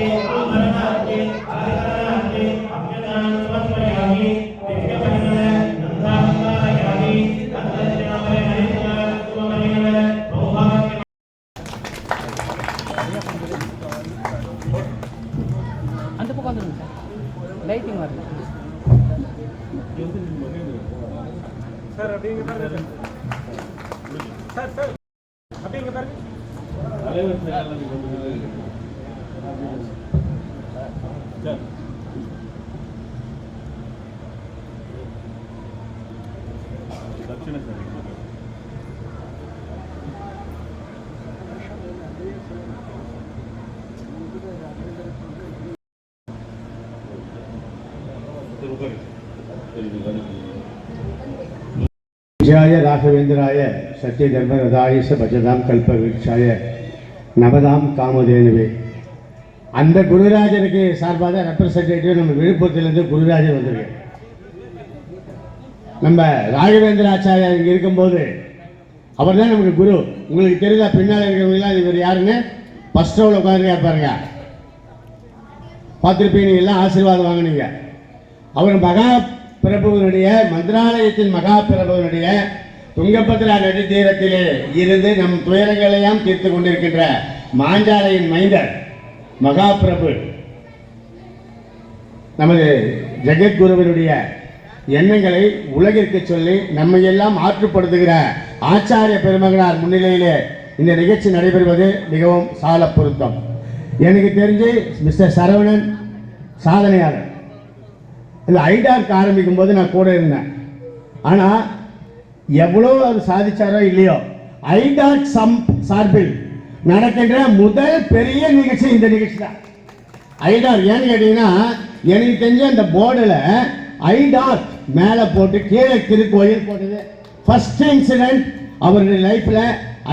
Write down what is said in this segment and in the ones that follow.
Yeah. விஜயாய ராகவேந்திராய Satya தர்மரதாயச பஜதாம் கல்ப வீட்சாய நவதாம் காமதேனுவே அந்த குருராஜனுக்கு சார்பாக representative நம்ம விழுப்புரத்துலேருந்து குருராஜன் வந்திருக்கேன் நம்ம ராகவேந்திர ஆச்சாரியா இங்கே இருக்கும்போது அவர் தான் நமக்கு குரு. உங்களுக்கு தெரியுதா பின்னால் இருக்கிறவங்களாம் இவர் யாருன்னு? ஃபஸ்ட் ரோவில் உட்காந்துருக்கா பாருங்க. பார்த்துருப்பீங்க எல்லாம் ஆசீர்வாதம் வாங்கினீங்க. அவர் மகா பிரபுவனுடைய மந்திராலயத்தின் மகா பிரபுவனுடைய துங்கபத்ரா நதி தீரத்திலே இருந்து நம் துயரங்களையும் தீர்த்து கொண்டிருக்கின்ற மாஞ்சாலையின் மைந்தர் மகா பிரபு. நமது ஜெகத்குருவனுடைய எண்ணங்களை உலகிற்கு சொல்லி நம்மை எல்லாம் ஆற்றுப்படுத்துகிற ஆச்சாரிய பெருமகனார் முன்னிலையிலே இந்த நிகழ்ச்சி நடைபெறுவது மிகவும் சால பொருத்தம். எனக்கு தெரிஞ்சு மிஸ்டர் சரவணன் சாதனையாளர். இல்லை ஐடார்க் ஆரம்பிக்கும் போது நான் கூட இருந்தேன். ஆனால் எவ்வளோ அவர் சாதிச்சாரோ இல்லையோ ஐடார்க் சம் சார்பில் நடக்கின்ற முதல் பெரிய நிகழ்ச்சி இந்த நிகழ்ச்சி தான் ஐடார் ஏன்னு கேட்டீங்கன்னா எனக்கு தெரிஞ்ச அந்த போர்டில் ஐடார் மேலே போட்டு கீழே திருக்கோயில் போட்டது. ஃபர்ஸ்ட் இன்சிடென்ட் அவருடைய லைஃப்பில்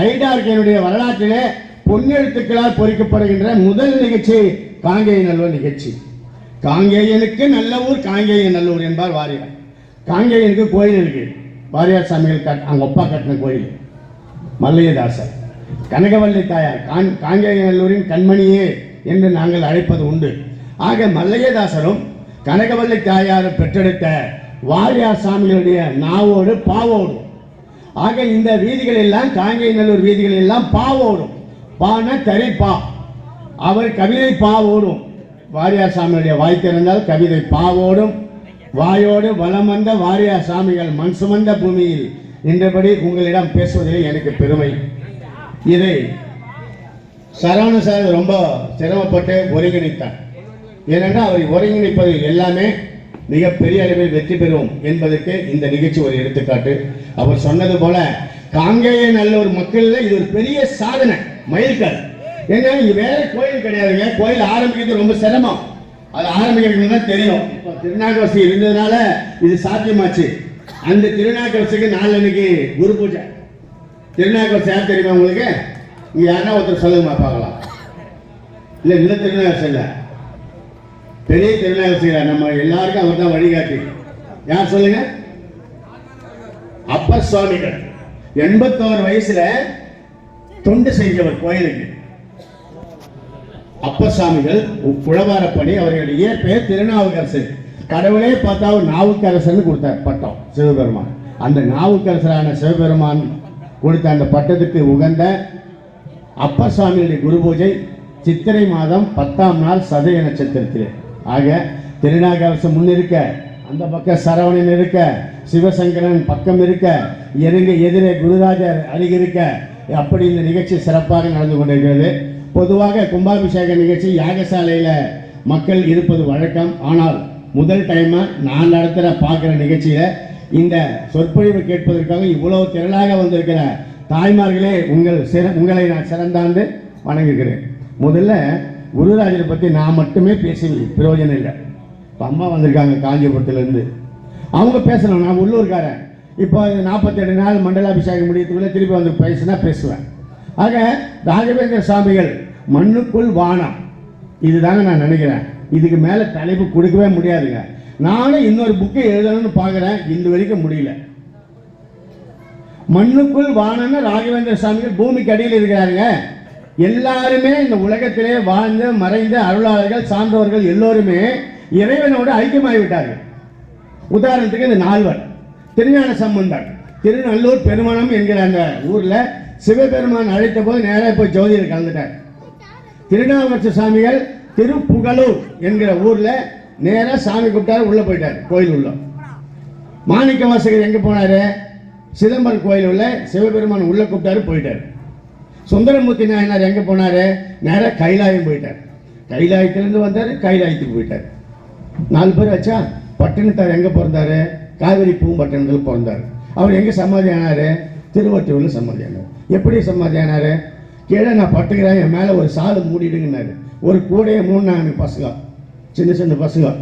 ஐடார்க் என்னுடைய வரலாற்றிலே பொன்னெழுத்துக்களால் பொறிக்கப்படுகின்ற முதல் நிகழ்ச்சி காங்கேய நல்லூர் நிகழ்ச்சி. காங்கேயனுக்கு நல்ல ஊர் காங்கேயன் நல்லூர் என்பார் வாரியார். காங்கேயனுக்கு கோயில் இருக்கு. வாரியார் சாமிகள் கட் அவங்க அப்பா கட்டின கோயில். மல்லையதாசர். கனகவல்லி தாயார் கான் காங்கேயநல்லூரின் கண்மணியே என்று நாங்கள் அழைப்பது உண்டு. ஆக மல்லையதாசரும் கனகவல்லி தாயாரும் பெற்றெடுத்த வாரியார் சாமிகளுடைய நாவோடு பாவோடு ஆக இந்த வீதிகள் எல்லாம் காங்கேயநல்லூர் வீதிகள் எல்லாம் பாவோடும். பான தரி பா. அவர் கவிதை பாவோடும். வாரியார் சாமியுடைய வாய் திறந்தால் கவிதை பாவோடும் வாயோடு வளம் வந்த வாரியார் சாமிகள் மண் சுமந்த பூமியில் நின்றபடி உங்களிடம் பேசுவதில் எனக்கு பெருமை. இதை சரவண சார் ரொம்ப சிரமப்பட்டு ஒருங்கிணைத்தார். ஏனென்றால் அவரை ஒருங்கிணைப்பது எல்லாமே மிகப்பெரிய அளவில் வெற்றி பெறும் என்பதற்கு இந்த நிகழ்ச்சி ஒரு எடுத்துக்காட்டு. அவர் சொன்னது போல காங்கேய நல்லூர் மக்களில் இது ஒரு பெரிய சாதனை மயில்கள் ஏங்க இங்க வேற கோயில் கிடையாதுங்க. கோயில் ஆரம்பிக்கிறது ரொம்ப சிரமம். அது ஆரம்பிக்கிறதுனா தெரியும். இப்போ திருநாகவசி இருந்ததுனால இது சாத்தியமாச்சு. அந்த திருநாகவசிக்கு நாளன்னைக்கு குரு பூஜை. திருநாகவசி யார் தெரியுமா உங்களுக்கு? இங்க யாருன்னா ஒருத்தர் சொல்லுங்கம்மா பார்க்கலாம். இல்லை இந்த திருநாகவசி இல்லை. பெரிய திருநாகவசி நம்ம எல்லாருக்கும் அவர் தான் வழிகாட்டி. யார் சொல்லுங்க? அப்பர் சுவாமிகள். எண்பத்தோரு வயசுல தொண்டு செஞ்சவர் கோயிலுக்கு. அப்பசாமிகள் புலவாரப்படி அவர்களுடைய இயற்பெயர் திருநாவுக்கரசர் கடவுளே பார்த்தா நாவுக்கரசர்னு கொடுத்தார் பட்டம் சிவபெருமான். அந்த நாவுக்கரசரான சிவபெருமான் கொடுத்த அந்த பட்டத்துக்கு உகந்த அப்பசாமியுடைய குரு பூஜை சித்திரை மாதம் பத்தாம் நாள் சதய நட்சத்திரத்தில். ஆக திருநாகரசு முன்னிருக்க அந்த பக்கம் சரவணன் இருக்க சிவசங்கரன் பக்கம் இருக்க எருங்க எதிரே குருராஜர் அருகிருக்க அப்படி இந்த நிகழ்ச்சி சிறப்பாக நடந்து கொண்டிருக்கிறது. பொதுவாக கும்பாபிஷேக நிகழ்ச்சி யாகசாலையில் மக்கள் இருப்பது வழக்கம். ஆனால் முதல் டைமாக நான் நடத்துகிற பார்க்குற நிகழ்ச்சியில் இந்த சொற்பொழிவு கேட்பதற்காக இவ்வளவு திரளாக வந்திருக்கிற தாய்மார்களே உங்கள் சிற உங்களை நான் சிறந்தாண்டு வணங்குகிறேன். முதல்ல குருராஜரை பற்றி நான் மட்டுமே பேசி பிரயோஜனம் இல்லை. இப்போ அம்மா வந்திருக்காங்க காஞ்சிபுரத்துலேருந்து. அவங்க பேசணும் நான் உள்ளூர்காரன். இப்போ நாற்பத்தெட்டு நாள் மண்டலாபிஷேகம் முடியத்துக்குள்ளே திருப்பி வந்து பேசினா பேசுவேன். ஆக ராஜவேந்திர சுவாமிகள் மண்ணுக்குள் வானம். இதுதாங்க நான் நினைக்கிறேன். இதுக்கு மேலே தலைப்பு கொடுக்கவே முடியாதுங்க. நானும் இன்னொரு புக்கை எழுதணும்னு பார்க்குறேன் இந்த வரைக்கும் முடியல. மண்ணுக்குள் வானம்னு ராகவேந்திர சுவாமிகள் பூமிக்கு அடியில் இருக்கிறாருங்க. எல்லாருமே இந்த உலகத்திலே வாழ்ந்த மறைந்த அருளாளர்கள் சான்றோர்கள் எல்லோருமே இறைவனோடு ஐக்கியமாகி விட்டார்கள் உதாரணத்துக்கு இந்த நால்வர். திருஞான சம்பந்தர். திருநல்லூர் பெருமணம் என்கிற அந்த ஊரில் சிவபெருமான் அழைத்த போது நேராக போய் ஜோதியில் கலந்துட்டார். திருநாவுக்கரசு சாமிகள் திருப்புகலூர் என்கிற ஊர்ல நேரா சாமி கூப்பிட்டாரு உள்ள போயிட்டார் கோயில் உள்ள மாணிக்க வாசகர் எங்க போனாரு? சிதம்பரம் கோயில் உள்ள சிவபெருமான் உள்ள கூப்பிட்டாரு போயிட்டார். சுந்தரமூர்த்தி நாயனார் எங்க போனாரு? நேரா கைலாயம் போயிட்டார். கைலாயத்திலிருந்து வந்தாரு கைலாயத்துக்கு போயிட்டார். நாலு பேர் வச்சா பட்டினத்தார் எங்க பிறந்தாரு? காவிரி பூம்பட்டினத்தில் பிறந்தார். அவர் எங்க சமாதி ஆனாரு? திருவொற்றியூர்ல சமாதி ஆனார். எப்படி சமாதி ஆனாரு? கீழே நான் பட்டுக்கிறேன் என் மேலே ஒரு சாலை மூடிடுங்கன்னாரு. ஒரு கூடையை மூடினாங்க பசங்க. சின்ன சின்ன பசங்க.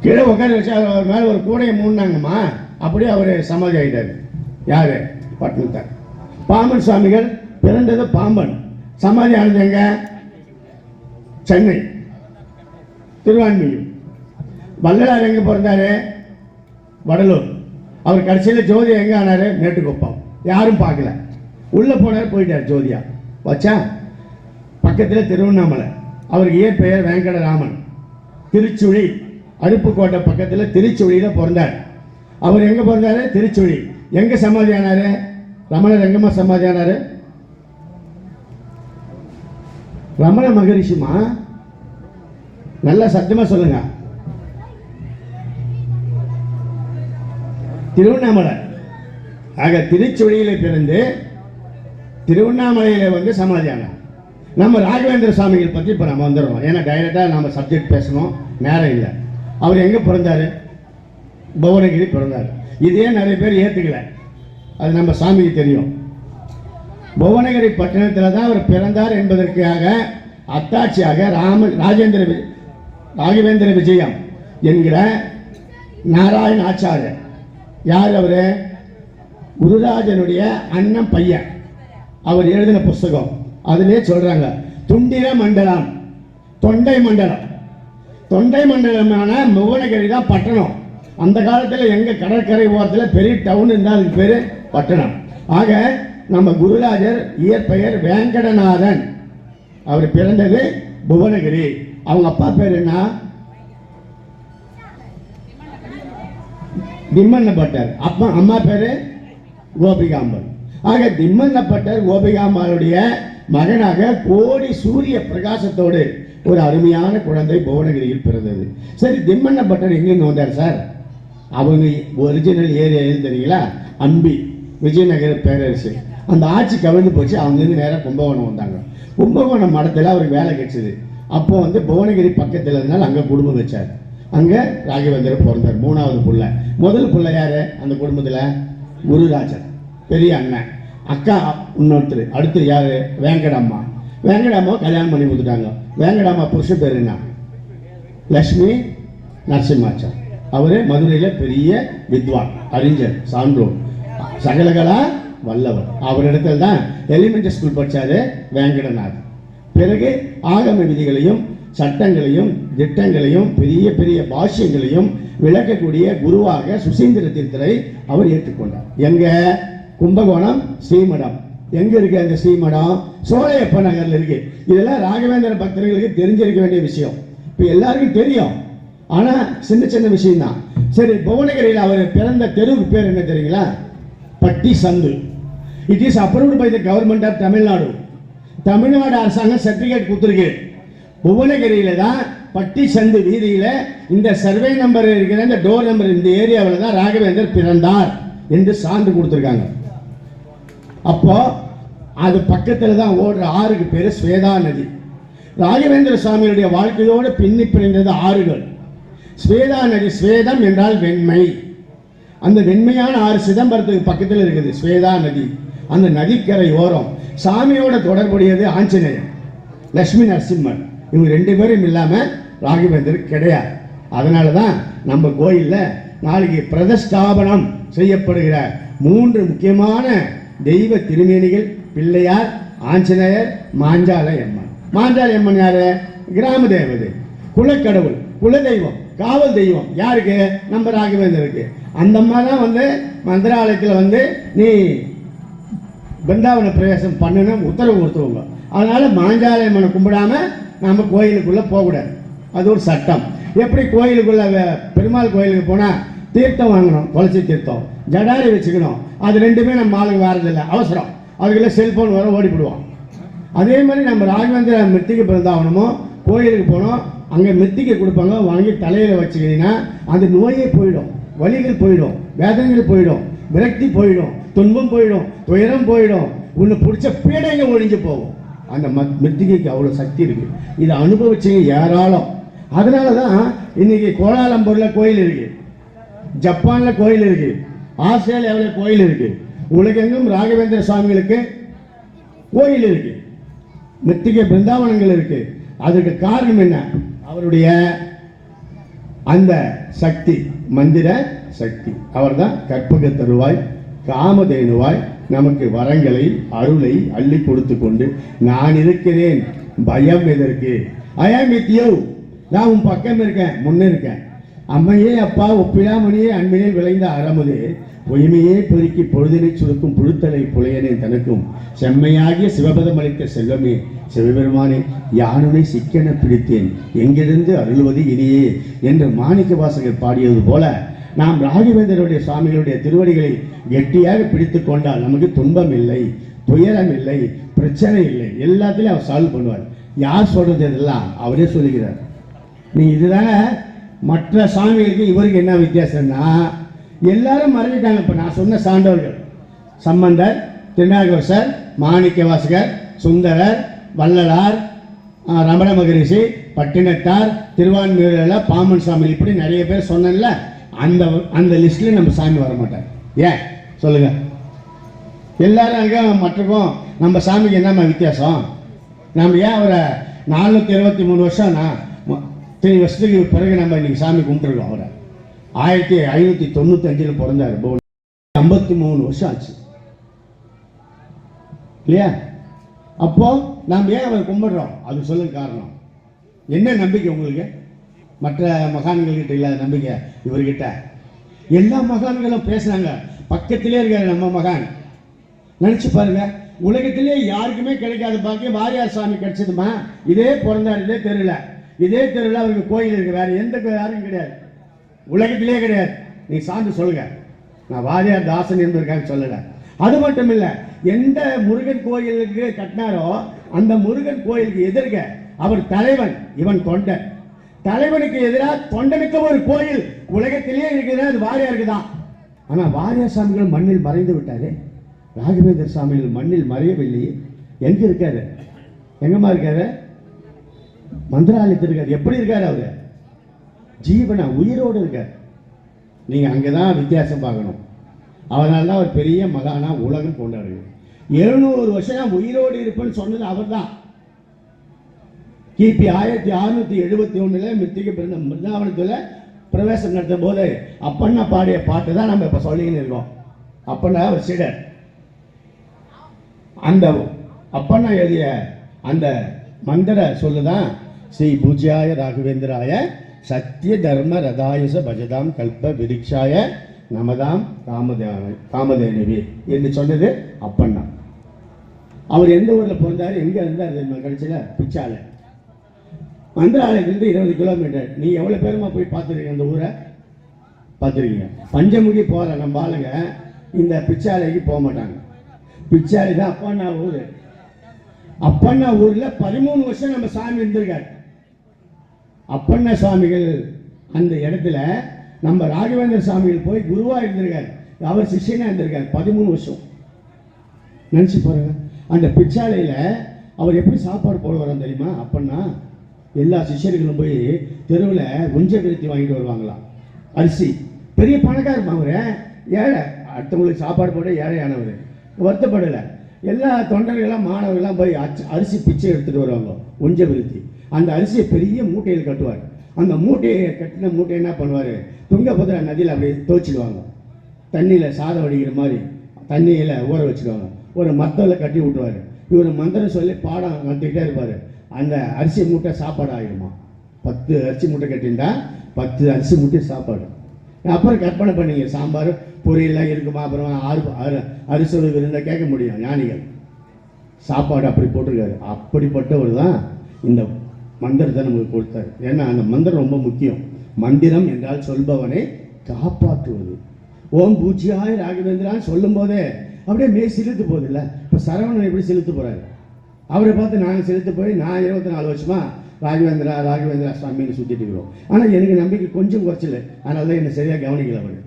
கீழே உட்கார வச்சு அவர் மேலே ஒரு கூடையை மூடினாங்கம்மா. அப்படியே அவர் சமாதி ஆகிட்டார் யார்? பட்டினத்தார். பாம்பன் சுவாமிகள் பிறந்தது பாம்பன். சமாதி ஆனது எங்க? சென்னை. திருவான்மியூர். வள்ளலார் எங்கே பிறந்தாரு? வடலூர். அவர் கடைசியில் ஜோதி எங்கே ஆனாரு? மேட்டுக்குப்பம். யாரும் பார்க்கல. உள்ள போனார் போயிட்டார் ஜோதியா. வச்சா? பக்கத்தில் திருவண்ணாமலை. அவருக்கு இயற்பெயர் வெங்கடராமன்? திருச்சுழி. அருப்புக்கோட்டை பக்கத்தில் திருச்சுழியில் பிறந்தார். அவர் எங்கே பிறந்தாரு? திருச்சுழி. எங்கே சமாதி ஆனாரு? ரமணர் எங்கம்மா சமாதி ஆனாரு? ரமண மகரிஷிமா நல்லா சத்தமாக சொல்லுங்க. திருவண்ணாமலை. ஆக திருச்சுழியில் பிறந்து திருவண்ணாமலையில் வந்து சமாதியானார் நம்ம ராகவேந்திர சுவாமிகள் பற்றி இப்போ நம்ம வந்துடுறோம். ஏன்னா டைரெக்டாக நம்ம சப்ஜெக்ட் பேசணும். நேரம் இல்லை. அவர் எங்கே பிறந்தாரு? புவனகிரி பிறந்தார். இதே நிறைய பேர் ஏற்றுக்கல அது நம்ம சாமிக்கு தெரியும். புவனகிரி பட்டணத்தில் தான் அவர் பிறந்தார் என்பதற்காக அத்தாட்சியாக ராம ராஜேந்திர வி- ராகவேந்திர விஜயம் என்கிற நாராயண ஆச்சாரியர். யார் அவர்? குருராஜனுடைய அண்ணன் பையன். அவர் எழுதின புஸ்தகம். அதிலே சொல்றாங்க துண்டிர மண்டலம் தொண்டை மண்டலம். தொண்டை மண்டலமான முவனகிரி தான் பட்டணம். அந்த காலத்தில் எங்கள் கடற்கரை ஓரத்தில் பெரிய டவுன் இருந்தால் அதுக்கு பேர் பட்டணம். ஆக நம்ம குருராஜர் இயற்பெயர் வேங்கடநாதன். அவர் பிறந்தது புவனகிரி. அவங்க அப்பா பேர் என்ன? திம்மண்ணப்பட்டர் அப்பா அம்மா பேரு கோபிகாம்பன். ஆக திம்மண்ணப்பட்டர் கோபிகாம்பாளுடைய மகனாக கோடி சூரிய பிரகாசத்தோடு ஒரு அருமையான குழந்தை புவனகிரியில் பிறந்தது. சரி திம்மண்ணப்பட்டர் எங்கிருந்து வந்தார் சார்? அவங்க ஒரிஜினல் ஏரியா தெரியுங்களா? அம்பி விஜயநகர பேரரசு. அந்த ஆட்சி கவிழ்ந்து போச்சு அங்கிருந்து நேராக கும்பகோணம் வந்தாங்க. கும்பகோணம் மடத்தில் அவருக்கு வேலை கிடைச்சது. அப்போ வந்து புவனகிரி பக்கத்தில் இருந்தால் அங்கே குடும்பம் வச்சார். அங்கே ராகவேந்தர் பிறந்தார் மூணாவது பிள்ளை. முதல் பிள்ளை யார்? அந்த குடும்பத்தில் குருராஜன் பெரிய அண்ணன். அக்கா இன்னொருத்தர். அடுத்து யார்? வேங்கடம்மா. வேங்கடம்மா கல்யாணம் பண்ணி கொடுத்துட்டாங்க. வேங்கடம்மா புருஷ பேர் என்ன? லக்ஷ்மி நரசிம்மாச்சார் அவர் மதுரையில் பெரிய வித்வான் அறிஞர் சான்றோர். சகலகலா வல்லவர். அவர் இடத்துல தான் எலிமெண்டரி ஸ்கூல் படித்தார் வேங்கடநாத் பிறகு ஆகம விதிகளையும் சட்டங்களையும் திட்டங்களையும் பெரிய பெரிய பாஷ்யங்களையும் விளக்கக்கூடிய குருவாக சுசீந்திர தீர்த்தரை அவர் ஏற்றுக்கொண்டார். எங்கே? கும்பகோணம் ஸ்ரீமடம். எங்க இருக்கு அந்த ஸ்ரீமடம்? சோழையப்ப நகர்ல இருக்கு. இதெல்லாம் ராகவேந்திர பக்தர்களுக்கு தெரிஞ்சிருக்க வேண்டிய விஷயம். இப்போ எல்லாருக்கும் தெரியும். ஆனா சின்ன சின்ன விஷயம் தான் சரி புவனகிரியில் அவர் பிறந்த தெருவுக்கு பேர் என்ன தெரியுங்களா? பட்டி சந்து it is approved by the government of Tamil Nadu Tamil Nadu அரசாங்கம் சர்டிஃபிகேட் கொடுத்துருக்கு. புவனகிரியில தான் பட்டி சந்து வீதியில இந்த சர்வே நம்பர் இருக்கிற இந்த டோர் நம்பர் இந்த ஏரியாவில் தான் ராகவேந்தர் பிறந்தார் என்று சான்று கொடுத்துருக்காங்க. அப்போ அது பக்கத்தில் தான் ஓடுற ஆறுக்கு பேர் ஸ்வேதா நதி. ராகவேந்திர சுவாமியுடைய வாழ்க்கையோடு பின்னி பிணைந்தது ஆறுகள். ஸ்வேதா நதி ஸ்வேதம் என்றால் வெண்மை. அந்த வெண்மையான ஆறு சிதம்பரத்துக்கு பக்கத்தில் இருக்குது ஸ்வேதா நதி. அந்த நதிக்கரை ஓரம். சாமியோட தொடர்புடையது ஆஞ்சநேயர் லட்சுமி நரசிம்மன் இவங்க ரெண்டு பேரும் இல்லாமல் ராகவேந்தர் கிடையாது. அதனால தான் நம்ம கோயிலில் நாளைக்கு பிரதஸ்தாபனம் செய்யப்படுகிற மூன்று முக்கியமான தெய்வ திருமேனிகள் பிள்ளையார் ஆஞ்சநேயர் மாஞ்சாலை அம்மன் மாஞ்சாலை அம்மன் யாரு? கிராம தேவதை. குலக்கடவுள் குலதெய்வம் காவல் தெய்வம். யாருக்கு? நம்ம ராகவேந்தருக்கு. அந்த அம்மா தான் வந்து மந்திராலயத்தில் வந்து நீ பிருந்தாவன பிரவேசம் பண்ணணும் உத்தரவு கொடுத்துருவோங்க அதனால் மாஞ்சாலை அம்மனை கும்பிடாம நம்ம கோயிலுக்குள்ளே போகக்கூடாது. அது ஒரு சட்டம். எப்படி கோயிலுக்குள்ளே பெருமாள் கோயிலுக்கு போனால் தீர்த்தம் வாங்கணும் துளசி தீர்த்தம். ஜடாரி வச்சுக்கணும். அது ரெண்டுமே நம்ம ஆளுங்க வரதில்லை. அவசரம். அதுக்குள்ள செல்போன் வர ஓடிவிடுவோம் அதே மாதிரி நம்ம ராஜவேந்திர மித்திகை பிறந்தாகணுமோ கோயிலுக்கு போனோம் அங்கே மித்திகை கொடுப்பாங்க வாங்கி தலையில் வச்சுக்கிட்டீங்கன்னா அந்த நோயே போயிடும். வலிகள் போயிடும் வேதனைகள் போயிடும் விரக்தி போயிடும் துன்பம் போயிடும் துயரம் போயிடும். உன்னை பிடிச்ச பீடைங்க ஒழிஞ்சு போகும். அந்த மத் மித்திகைக்கு அவ்வளோ சக்தி இருக்குது இதை அனுபவிச்சிங்க ஏராளம். அதனால தான் இன்னைக்கு கோலாலம்பூரில் கோயில் இருக்குது ஜப்பானில் கோயில் இருக்கு. ஆஸ்திரேலியாவில் கோயில் இருக்கு. உலகெங்கும் ராகவேந்திர சுவாமிகளுக்கு கோயில் இருக்கு. மித்திக பிருந்தாவனங்கள் இருக்கு. அதுக்கு காரணம் என்ன? அவருடைய அந்த சக்தி மந்திர சக்தி. அவர்தான் கற்பக தருவாய் காமதேனுவாய் நமக்கு வரங்களை அருளை அள்ளி கொடுத்து கொண்டு நான் இருக்கிறேன். பயம் எதற்கு? ஐயாம் வித் யூ நான் உன் பக்கம் இருக்கேன். முன்னே இருக்கேன். அம்மையே அப்பா ஒப்பிடாமணியே அன்பினில் விளைந்த அறமுதே. பொய்மையே பெருக்கி பொழுதினை சுருக்கும் புழுத்தலை புலையனே தனக்கும். செம்மையாகிய சிவபதம் அளித்த செல்வமே சிவபெருமானே யானுனை சிக்கென பிடித்தேன். எங்கிருந்து அருள்வது இனியே என்று மாணிக்க வாசகர் பாடியது போல நாம் ராகவேந்தருடைய சுவாமிகளுடைய திருவடிகளை கெட்டியாக பிடித்து கொண்டால் நமக்கு துன்பம் இல்லை துயரம் இல்லை பிரச்சனை இல்லை எல்லாத்திலையும் அவர் சால்வ் பண்ணுவார். யார் சொல்றது இதெல்லாம் அவரே சொல்லுகிறார். நீ இதுதானே மற்ற சாமிகளுக்கு இவருக்கு என்ன வித்தியாசம்னா எல்லாரும் மறைஞ்சிட்டாங்க இப்போ நான் சொன்ன சான்றோர்கள் சம்பந்தர் திருநாகவசர் மாணிக்க வாசகர் சுந்தரர் வள்ளலார் ரமண மகரிஷி பட்டினத்தார் திருவான்மையூரில் பாமன் சாமி இப்படி நிறைய பேர் சொன்னேன்ல அந்த அந்த லிஸ்ட்டில் நம்ம சாமி வர மாட்டார். ஏன்? சொல்லுங்கள் எல்லாரும் அங்கே மற்றக்கும் நம்ம சாமிக்கு என்னம்மா வித்தியாசம்? நம்ம ஏன் அவரை நானூற்றி இருபத்தி மூணு வருஷம் இத்தனை வருஷத்துக்கு பிறகு நம்ம இன்னைக்கு சாமி கும்பிட்டுருக்கோம் அவரை. ஆயிரத்தி ஐநூற்றி தொண்ணூத்தஞ்சில் பிறந்தார். போல் ஐம்பத்தி மூணு வருஷம் ஆச்சு. இல்லையா? அப்போ நாம் ஏன் அவரை கும்பிடுறோம்? அது சொல்லுங்க காரணம். என்ன நம்பிக்கை உங்களுக்கு? மற்ற மகான்கள்கிட்ட இல்லாத நம்பிக்கை இவர்கிட்ட? எல்லா மகான்களும் பேசுனாங்க பக்கத்திலே இருக்கிற நம்ம மகான். நினைச்சு பாருங்க. உலகத்திலே யாருக்குமே கிடைக்காத பாக்கியம் வாரியார் சாமி கிடைச்சதுமா? இதே பிறந்தார் இதே இதே தெருவில் அவருக்கு கோயில் இருக்குது வேறு எந்த யாரும் கிடையாது. உலகத்திலே கிடையாது. நீ சார்ந்து சொல்லுங்க. நான் வாரியார் தாசன் என்பதற்காக சொல்லலை. அது மட்டும் இல்லை எந்த முருகன் கோயிலுக்கு கட்டினாரோ அந்த முருகன் கோயிலுக்கு எதிர்க்க அவர் தலைவன் இவன் தொண்டன். தலைவனுக்கு எதிராக தொண்டனுக்கு ஒரு கோயில் உலகத்திலேயே இருக்குது அது வாரியாருக்கு தான். ஆனால் வாரியார் சாமிகள் மண்ணில் மறைந்து விட்டாரே. ராகவேந்தர் சாமிகள் மண்ணில் மறையவில்லையே. எங்கே இருக்காரு? எங்கம்மா இருக்காரு? மந்திராலயத்தில் இருக்கார். எப்படி இருக்கார் அவர்? ஜீவனா உயிரோடு இருக்கார். நீங்க அங்கதான் வித்தியாசம் பார்க்கணும். அதனால தான் அவர் பெரிய மகானா உலகம் கொண்டாடுங்க. எழுநூறு வருஷம் உயிரோடு இருப்பேன்னு சொன்னது அவர்தான். கிபி ஆயிரத்தி அறுநூத்தி எழுபத்தி ஒண்ணுல மித்திக பிறந்த மிருந்தாவனத்தில் பிரவேசம் நடத்தும் போது அப்பண்ணா பாடிய பாட்டு தான் நம்ம இப்ப சொல்லிக்கின்னு இருக்கோம். அப்பண்ணா அவர் சீடர். அந்த அப்பண்ணா எழுதிய அந்த மந்திர சொல்லுதான் ஸ்ரீ பூஜ்யாய ராகவேந்திராய சத்திய தர்ம ரதாயச பஜதாம் கல்ப விரிக்ஷாய நமதாம் காமதே காமதேனவி என்று சொன்னது அப்பண்ணா அவர் எந்த ஊரில் பிறந்தாரு? எங்கே இருந்தார் கடைசியில் கடைசியில? பிச்சால. மந்திராலயத்திலிருந்து இருபது கிலோமீட்டர். நீ எவ்வளோ பேருமா போய் பார்த்துருக்கீங்க அந்த ஊரை? பார்த்துருக்கீங்க. பஞ்சமுகி போகிற நம்ம ஆளுங்க இந்த பிச்சாலைக்கு போக மாட்டாங்க. பிச்சாலை தான் அப்பண்ணா ஊர். அப்பண்ணா ஊர்ல பதிமூணு வருஷம் நம்ம சாமி இருந்திருக்காரு. அப்பண்ணா சுவாமிகள் அந்த இடத்துல நம்ம ராகவேந்திர சுவாமிகள் போய் குருவா இருந்திருக்காரு. அவர் சிஷியனா இருந்திருக்காரு பதிமூணு வருஷம். நினைச்சு பாருங்க. அந்த பிச்சாலையில அவர் எப்படி சாப்பாடு போடுவாராம் தெரியுமா? அப்பன்னா எல்லா சிஷ்யர்களும் போய் தெருவில் கொஞ்ச விருத்தி வாங்கிட்டு வருவாங்களாம் அரிசி. பெரிய பணக்காரமா அவரு. ஏழை. அடுத்தவங்களுக்கு சாப்பாடு போட ஏழையானவர். வருத்தப்படலை. எல்லா தொண்டர்கள்லாம் மாணவர்கள்லாம் போய் அச்சு- அரிசி பிச்சை எடுத்துகிட்டு வருவாங்க உஞ்ச விருத்தி. அந்த அரிசியை பெரிய மூட்டையில் கட்டுவார். அந்த மூட்டையை கட்டின மூட்டை என்ன பண்ணுவார்? துங்கபத்ரா நதியில் அப்படியே துவச்சிடுவாங்க. தண்ணியில் சாதம் வடிக்கிற மாதிரி தண்ணியில் ஊற வச்சுடுவாங்க. ஒரு மத்தவில் கட்டி விட்டுவார் இவர் மந்திரம் சொல்லி பாடம் கட்டிக்கிட்டே இருப்பார். அந்த அரிசி மூட்டை சாப்பாடு ஆகிடுமா பத்து அரிசி மூட்டை கட்டியிருந்தா பத்து அரிசி மூட்டை சாப்பாடு. அப்புறம் கற்பனை பண்ணீங்க. சாம்பார் பொரியெல்லாம் இருக்குமா? அப்புறம் ஆறு ஆறு அரிசி விருந்தை கேட்க முடியும். ஞானிகள். சாப்பாடு அப்படி போட்டிருக்காரு. அப்படிப்பட்டவர் தான் இந்த மந்திரத்தை நமக்கு கொடுத்தாரு. ஏன்னா அந்த மந்திரம் ரொம்ப முக்கியம். மந்திரம் என்றால் சொல்பவனை காப்பாற்றுவது. ஓம் பூஜ்யாய ராகவேந்திரான்னு சொல்லும் போதே அப்படியே மே செலுத்து போகுது இப்போ சரவணன் எப்படி செலுத்து போகிறாரு அவரை பார்த்து நாங்கள் செலுத்து போய் நான் இருபத்தி நாலு வருஷமா ராகவேந்திரா ராகவேந்திரா சுவாமின்னு சுற்றிட்டு இருக்கிறோம் ஆனால் எனக்கு நம்பிக்கை கொஞ்சம் குறைச்சல. அதனால தான் என்னை சரியாக கவனிக்கல அவர்.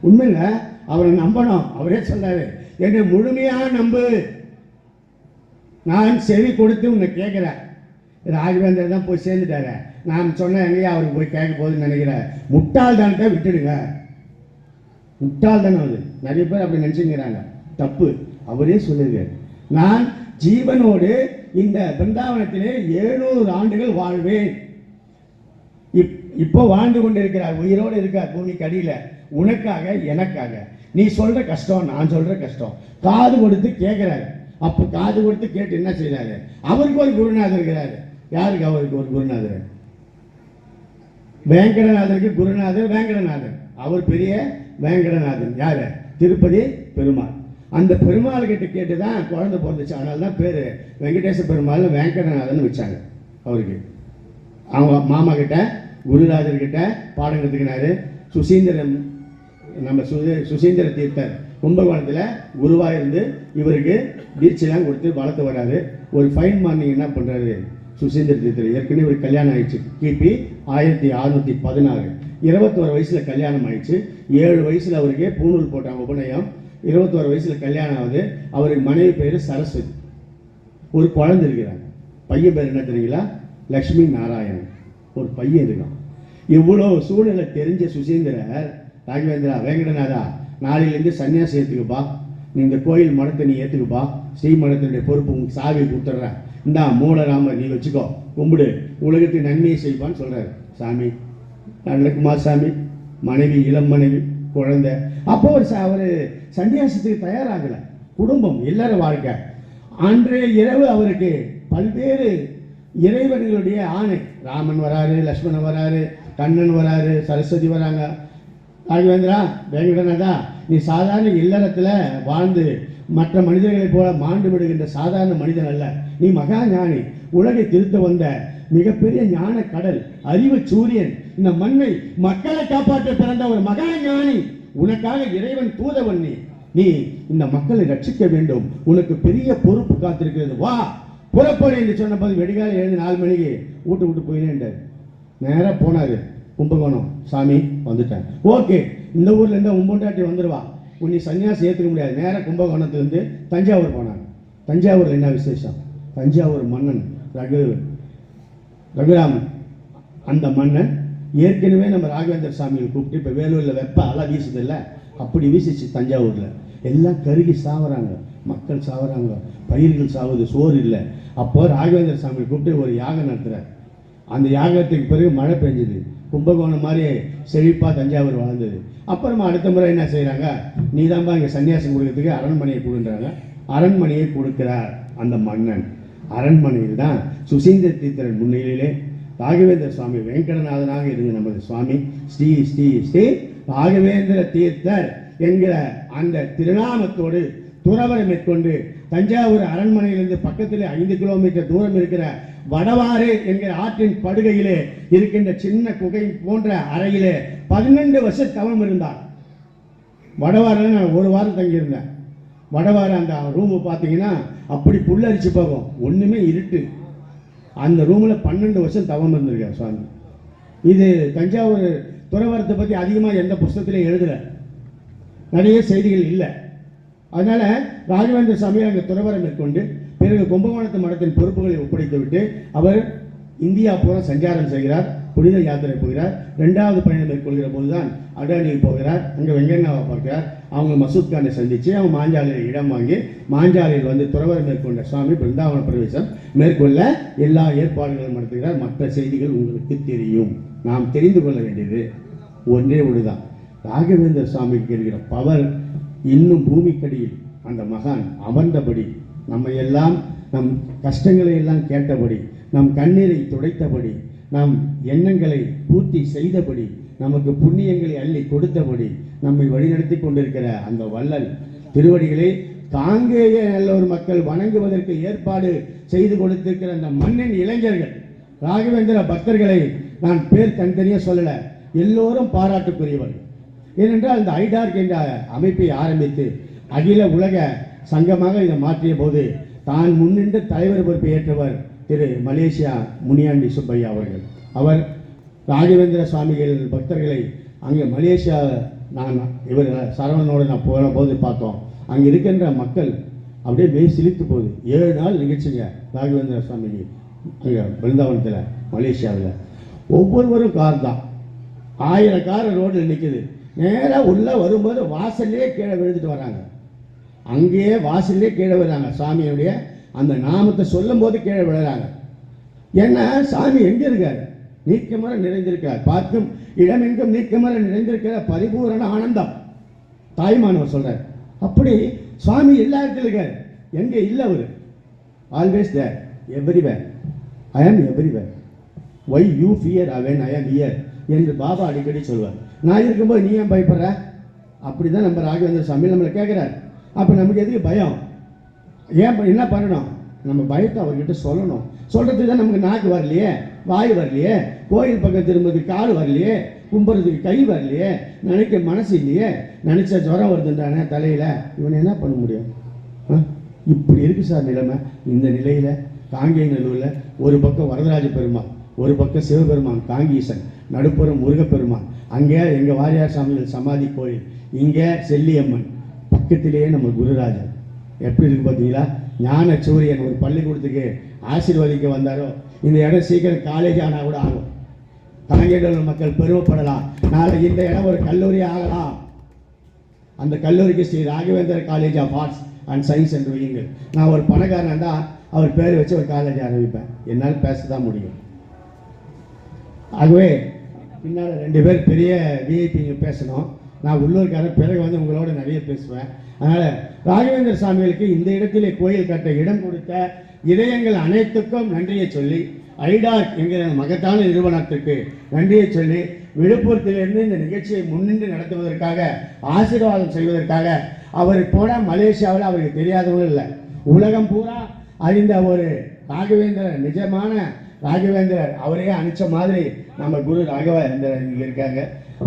உண்மையில் அவரை நம்பணும். அவரே சொன்னார் என்னை முழுமையாக நம்பு. நான் செவி கொடுத்து உன்னை கேட்குறேன் ராகவேந்தர் தான் போய் சேர்ந்துட்டாரு. நான் சொன்னேன் எங்கேயா அவருக்கு போய் கேட்க போகுதுன்னு நினைக்கிறேன் முட்டாள் விட்டுடுங்க. முட்டாள் தானே அது. நிறைய பேர் அப்படி நினச்சிங்கிறாங்க. தப்பு. அவரே சொல்லுங்க நான் ஜீவனோடு இந்த பிருந்தாவனத்திலே எழுநூறு ஆண்டுகள் வாழ்வேன். இப்- இப்போ வாழ்ந்து கொண்டிருக்கிறார் உயிரோடு இருக்கார் பூமிக்கு அடியில. உனக்காக எனக்காக. நீ சொல்ற கஷ்டம் நான் சொல்ற கஷ்டம். காது கொடுத்து கேட்கிறாரு. அப்போ காது கொடுத்து கேட்டு என்ன செய்கிறாரு அவருக்கு ஒரு குருநாதர் இருக்கிறாரு. யாருக்கு அவருக்கு ஒரு குருநாதர்? வேங்கடநாதருக்கு குருநாதர் வேங்கடநாதன் அவர் பெரிய வேங்கடநாதன் யார்? திருப்பதி பெருமாள். அந்த பெருமாள் கிட்ட கேட்டு தான் குழந்தை பிறந்துச்சு. அதனால தான் பேர் வெங்கடேச பெருமாள் வெங்கடநாதன் வச்சாங்க அவருக்கு. அவங்க மாமா கிட்ட குருராஜர் கிட்ட பாடம் கற்றுக்கினாரு சுசீந்திரம் நம்ம சுதே சுசீந்திர தீர்த்தர் கும்பகோணத்தில் குருவாக இருந்து இவருக்கு தீட்சைலாம் கொடுத்து வளர்த்து வராரு. ஒரு ஃபைன் மார்னிங் என்ன பண்ணுறாரு சுசீந்திர தீர்த்தர் ஏற்கனவே ஒரு கல்யாணம் ஆயிடுச்சு. கிபி ஆயிரத்தி அறுநூற்றி பதினாறு. இருபத்தோரு வயசில் கல்யாணம் ஆயிடுச்சு. ஏழு வயசில் அவருக்கு பூணூல் போட்டாங்க உபநயம். இருபத்தோரு வயசில் கல்யாணம் ஆகுது. அவருக்கு மனைவி பேர் சரஸ்வதி. ஒரு குழந்தை இருக்கிறாங்க. பையன் பேர் என்ன தெரியுங்களா? லக்ஷ்மி நாராயணன். ஒரு பையன் இருக்கான். இவ்வளோ சூழ்நிலை தெரிஞ்ச சுசீந்திரர் ராகவேந்திரா வேங்கடநாதா நாளையிலேருந்து சன்னியாசி ஏற்றுக்குப்பா நீ இந்த கோயில் மடத்தை நீ ஏற்றுக்குப்பா ஸ்ரீமடத்தினுடைய பொறுப்பு உங்களுக்கு சாவி கொடுத்துட்றேன். இந்தா மூலராமர் நீ வச்சுக்கோ. கும்பிடு. உலகத்துக்கு நன்மையை செய்வான்னு சொல்கிறார் சாமி நல்லகுமார் சாமி? மனைவி இளம் மனைவி குழந்தை. அப்போ ஒரு அவர் சன்னியாசத்துக்கு தயாராகல. குடும்பம் இல்லற வாழ்க்கை அன்றைய இரவு அவருக்கு பல்வேறு இறைவர்களுடைய ஆணை. ராமன் வராரு லக்ஷ்மணன் வராரு கண்ணன் வராரு சரஸ்வதி வராங்க. ராகவேந்திரா வேங்கடனதா நீ சாதாரண இல்லறத்தில் வாழ்ந்து மற்ற மனிதர்களைப் போல மாண்டு விடுகின்ற சாதாரண மனிதன் அல்ல. நீ மகா ஞானி உலகை திருத்த வந்த மிகப்பெரிய ஞான கடல் அறிவு சூரியன் இந்த மண்ணை மக்களை காப்பாற்ற பிறந்த ஒரு மகா ஞானி உனக்காக இறைவன் தூதவன் நீ. நீ இந்த மக்களை ரட்சிக்க வேண்டும். உனக்கு பெரிய பொறுப்பு காத்திருக்கிறது. வா புறப்படு என்று சொன்னபோது வெடிகால எழுந்து நாலு மணிக்கு வீட்டு விட்டு போயினேன்டார் நேராக போனாரு கும்பகோணம். சாமி வந்துட்டேன் ஓகே இந்த ஊர்ல இருந்தால் உம்பொண்டாட்டி வந்துடுவா உன்னை சன்னியாசி ஏற்றுக்க முடியாது. நேராக கும்பகோணத்துலேருந்து தஞ்சாவூர் போனாங்க. தஞ்சாவூரில் என்ன விசேஷம்? தஞ்சாவூர் மன்னன் ரகு ரகுராமன். அந்த மன்னன் ஏற்கனவே நம்ம ராகவேந்தர் சாமியை கூப்பிட்டு இப்போ வேலூரில் வெப்ப அலை வீசுது இல்லை அப்படி வீசிச்சு தஞ்சாவூரில். எல்லாம் கருகி சாவறாங்க. மக்கள் சாவறாங்க. பயிர்கள் சாவுது சோறு இல்லை. அப்போ ராகவேந்தர் சாமியை கூப்பிட்டு ஒரு யாகம் நடத்துகிறார் அந்த யாகத்துக்கு பிறகு மழை பெஞ்சுது. கும்பகோணம் மாதிரி செழிப்பாக தஞ்சாவூர் வளர்ந்தது அப்புறமா அடுத்த முறை என்ன செய்கிறாங்க நீ தான்ப்பா இங்கே சன்னியாசம் கொடுக்கறதுக்கு அரண்மனையை கொடுன்றாங்க அரண்மனையை கொடுக்கிறார் அந்த மன்னன். அரண்மனையில் தான் சுசீந்திர தீர்த்தரன் முன்னிலையிலே ராகவேந்திர சுவாமி வெங்கடநாதனாக இருந்த நமது சுவாமி ஸ்ரீ ஸ்ரீ ஸ்ரீ ராகவேந்திர தீர்த்தர் என்கிற அந்த திருநாமத்தோடு துறவரை மேற்கொண்டு தஞ்சாவூர் அரண்மனையிலிருந்து பக்கத்தில் ஐந்து கிலோமீட்டர் தூரம் இருக்கிற வடவாறு என்கிற ஆற்றின் படுகையிலே இருக்கின்ற சின்ன குகை போன்ற அறையிலே பதினெண்டு வருஷம் தவம் இருந்தார். வடவாரில் நான் ஒரு வாரம் தங்கியிருந்தேன். வடவாறு அந்த ரூமு பார்த்தீங்கன்னா அப்படி புல்லரிச்சு போகும். ஒன்றுமே இருட்டு. அந்த ரூமில் பன்னெண்டு வருஷம் தவம் இருந்திருக்கார் சுவாமி. இது தஞ்சாவூர் துறவரத்தை பற்றி அதிகமாக எந்த புஸ்தகத்திலையும் எழுதலை. நிறைய செய்திகள் இல்லை. அதனால் ராஜவேந்திர சாமி அங்கே துறவரம் மேற்கொண்டு பிறகு கும்பகோணத்து மடத்தின் பொறுப்புகளை ஒப்படைத்து விட்டு அவர் இந்தியா பூரா சஞ்சாரம் செய்கிறார் புனித யாத்திரை போகிறார் ரெண்டாவது பயணம் மேற்கொள்கிற போதுதான் அடானியில் போகிறார் அங்கே வெங்கண்ணாவை பார்க்கிறார் அவங்க மசூத் கானை அவங்க மாஞ்சாலையில் இடம் வாங்கி மாஞ்சாலையில் வந்து துறவர் மேற்கொண்ட சுவாமி பிருந்தாவன பிரவேசம் மேற்கொள்ள எல்லா ஏற்பாடுகளும் நடத்துகிறார். மற்ற செய்திகள் உங்களுக்கு தெரியும். நாம் தெரிந்து கொள்ள வேண்டியது ஒன்றே ஒன்றுதான் ராகவேந்திர சுவாமிக்கு இருக்கிற பவர் இன்னும் பூமிக்கடியில் அந்த மகான் அமர்ந்தபடி நம்ம எல்லாம் நம் கஷ்டங்களை எல்லாம் கேட்டபடி நம் கண்ணீரை துடைத்தபடி நம் எண்ணங்களை பூர்த்தி செய்தபடி நமக்கு புண்ணியங்களை அள்ளி கொடுத்தபடி நம்மை வழிநடத்தி கொண்டிருக்கிற அந்த வள்ளல் திருவடிகளை காங்கேய நல்லோர் மக்கள் வணங்குவதற்கு ஏற்பாடு செய்து கொடுத்திருக்கிற அந்த மண்ணின் இளைஞர்கள் ராகவேந்திர பக்தர்களை நான் பேர் தனித்தனியாக சொல்லலை எல்லோரும் பாராட்டுக்குரியவர்கள் ஏனென்றால் இந்த ஐடார்க் என்ற அமைப்பை ஆரம்பித்து அகில உலக சங்கமாக இதை மாற்றிய போது தான் முன்னின்று தலைவர் பொறுப்பை ஏற்றவர் திரு மலேசியா முனியாண்டி சுப்பையா அவர்கள். அவர் ராகவேந்திர சுவாமிகள் பக்தர்களை அங்கே மலேசியா நான் இவர் சரவணனோடு நான் போன போது பார்த்தோம். அங்கே இருக்கின்ற மக்கள் அப்படியே மெய் சிலித்து போகுது. ஏழு நாள் நிகழ்ச்சிங்க ராகவேந்திர சுவாமிக்கு அங்கே பிருந்தாவனத்தில் மலேசியாவில். ஒவ்வொருவரும் கார் தான். ஆயிரம் கார் ரோட்டில் நிற்குது நேராக உள்ளே வரும்போது வாசல்லே கீழே விழுந்துட்டு வராங்க. அங்கேயே வாசல்லே கீழே விழுறாங்க. சாமியுடைய அந்த நாமத்தை சொல்லும் போது கீழே விழுறாங்க. ஏன்னா சாமி எங்கே இருக்காரு? நீக்கமர நிறைந்திருக்கிறார். பார்க்கும் இடமெங்கும் நீக்கமர நிறைந்திருக்கிற பரிபூரண ஆனந்தம். தாய்மானவர் சொல்றார். அப்படி சுவாமி எல்லா இடத்துல இருக்கார் எங்கே இல்லை அவர்? ஆல்வேஸ் தேர் எவ்ரிவேர் ஐ ஆம் எவ்ரிவேர் ஒய் யூ ஃபியர் அவன் ஐ ஆம் இயர் என்று பாபா அடிக்கடி சொல்வார். நான் இருக்கும்போது நீ ஏன் பயப்படுற? அப்படி தான் நம்ம ராகவேந்திர சுவாமி நம்மளை கேட்குறாரு. அப்போ நமக்கு எதுக்கு பயம்? ஏன் என்ன பண்ணணும்? நம்ம பயத்தை அவர்கிட்ட சொல்லணும். சொல்கிறதுக்கு தான் நமக்கு நாக்கு வரலையே. வாய் வரலையே கோயில் பக்கம் திரும்புறதுக்கு கால் வரலையே கும்புறதுக்கு கை வரலையே நினைக்க மனசு இல்லையே நினச்ச ஜுரம் வருதுன்றானே தலையில். இவனை என்ன பண்ண முடியும்? ஆ? இப்படி இருக்கு சார் நிலைமை. இந்த நிலையில் காங்கேயநல்லூரில் ஒரு பக்கம் வரதராஜ பெருமாள் ஒரு பக்கம் சிவபெருமான் காங்கீசன் நடுப்புறம் முருகப்பெருமான். அங்கே எங்கள் வாரியார் சாமிகள் சமாதி கோயில் இங்கே செல்லியம்மன் பக்கத்திலேயே நம்ம குருராஜன் எப்படி இருக்கு பார்த்தீங்களா ஞான சூரியன் ஒரு பள்ளிக்கூடத்துக்கு ஆசீர்வதிக்க வந்தாரோ இந்த இடம் சீக்கிரம் காலேஜ் ஆனால் கூட ஆகும். தலைஞர்கள் மக்கள் பெருமைப்படலாம். நாளை இந்த இடம் ஒரு கல்லூரி ஆகலாம். அந்த கல்லூரிக்கு Shri Raghavendra college of arts and science என்று வையுங்கள். நான் ஒரு பணக்காரன் தான் அவர் பேர் வச்சு ஒரு காலேஜ் ஆரம்பிப்பேன். என்னால் பேச தான் முடியும். ஆகவே பின்னால் ரெண்டு பேர் பெரிய விஐபிங்க பேசணும். நான் உள்ளூர்காரன் பிறகு வந்து உங்களோட நிறைய பேசுவேன். அதனால் ராகவேந்திர சாமிகளுக்கு இந்த இடத்திலே கோயில் கட்ட இடம் கொடுத்த இதயங்கள் அனைத்துக்கும் நன்றியை சொல்லி ஐடாக் என்கிற மகத்தான நிறுவனத்திற்கு நன்றியை சொல்லி விழுப்புரத்திலிருந்து இந்த நிகழ்ச்சியை முன்னின்று நடத்துவதற்காக ஆசீர்வாதம் செய்வதற்காக அவர் போனால் மலேசியாவில் அவருக்கு தெரியாதவங்க இல்லை. உலகம் பூரா அறிந்த ஒரு ராகவேந்திரர் நிஜமான ராகவேந்திரர். அவரே அனுப்பிச்ச மாதிரி நம்ம குரு ராகவேந்திரர் இங்கே இருக்காங்க.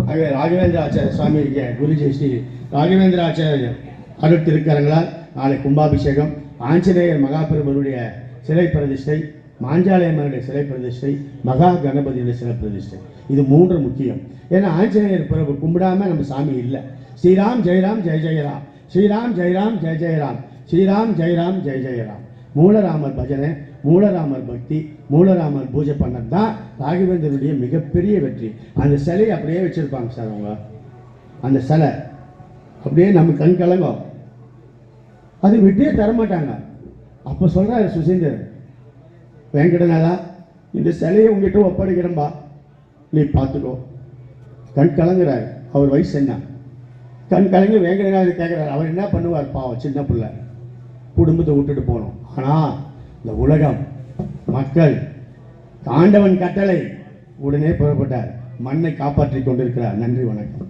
ஆகவே ராகவேந்திர ஆச்சாரிய சுவாமி குருஜி ஸ்ரீ ராகவேந்திர ஆச்சாரியர் அருள் திருக்கரங்களால் நாளை கும்பாபிஷேகம். ஆஞ்சநேயர் மகாபிரபுடைய சிலை பிரதிஷ்டை மாஞ்சாலயம்மனுடைய சிலை பிரதிஷ்டை மகா கணபதியுடைய சிலை பிரதிஷ்டை இது மூன்று முக்கியம். ஏன்னா ஆஞ்சநேயர் பிறகு கும்பிடாம நம்ம சாமி இல்லை. ஸ்ரீராம் ஜெயராம் ஜெய ஜெயராம் ஸ்ரீராம் ஜெயராம் ஜெய ஜெயராம் ஸ்ரீராம் ஜெயராம் ஜெய ஜெயராம் மூலராமர் பஜனை மூலராமர் பக்தி மூலராமர் பூஜை பண்ணது தான் ராகவேந்தருடைய மிகப்பெரிய வெற்றி. அந்த சிலையை அப்படியே வச்சுருப்பாங்க சார் அவங்க. அந்த சிலை அப்படியே நம்ம கண் கலங்கும். அது விட்டே தரமாட்டாங்க. அப்போ சொல்கிறாரு சுசீந்தர் வெங்கடநாதா இந்த சிலையை உங்ககிட்ட ஒப்படைக்கிறம்பா நீ பார்த்துக்கோ. கண் கலங்குறாரு. அவர் வயசு என்ன? கண் கலங்கி வேங்கடநாதர் கேட்குறாரு அவர் என்ன பண்ணுவார் பாவம் சின்ன பிள்ளை. குடும்பத்தை விட்டுட்டு போகணும். ஆனால் இந்த உலகம் மக்கள் ஆண்டவன் கட்டளை உடனே புறப்பட்டார். மண்ணை காப்பாற்றி கொண்டிருக்கிறார். நன்றி வணக்கம்.